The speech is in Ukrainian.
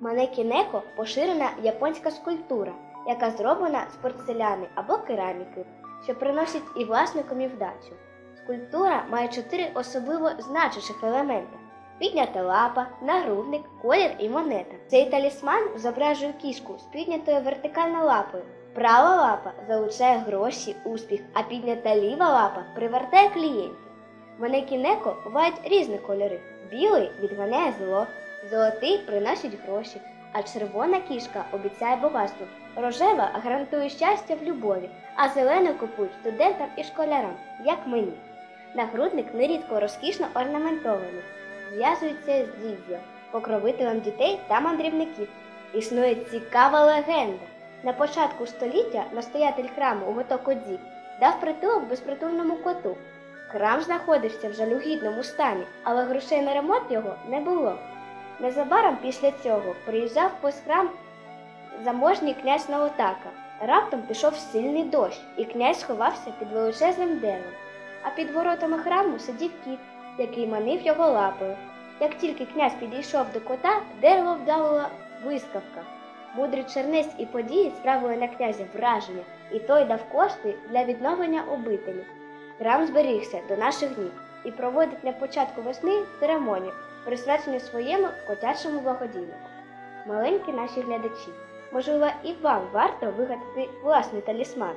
Манекінеко поширена японська скульптура, яка зроблена з порцеляни або кераміки, що приносить і власникам і вдачу. Скульптура має чотири особливо значущих елемента: піднята лапа, нагрудник, колір і монета. Цей талісман зображує кішку з піднятою вертикально лапою. Права лапа залучає гроші, успіх, а піднята ліва лапа привертає клієнтів. Манекінеко бувають різні кольори. Білий відганяє зло, золотий приносить гроші, а червона кішка обіцяє багатство. Рожева гарантує щастя в любові, а зелену купують студентам і школярам, як мені. Нагрудник нерідко розкішно орнаментований, зв'язується з дідзьо, покровителем дітей та мандрівників. Існує цікава легенда. На початку століття настоятель храму у Готокодзі дав притулок безпритульному коту. Храм знаходився в жалюгідному стані, але грошей на ремонт його не було. Незабаром після цього приїжджав повз храм заможній князь Наотака. Раптом пішов сильний дощ, і князь сховався під величезним деревом. А під воротами храму сидів кіт, який манив його лапою. Як тільки князь підійшов до кота, дерево вдавила блискавка. Мудрий чернець і події справили на князя враження, і той дав кошти для відновлення обителі. Храм зберігся до наших днів і проводить на початку весни церемонію, присвячену своєму котячому благодійнику. Маленькі наші глядачі, можливо, і вам варто вигадати власний талісман.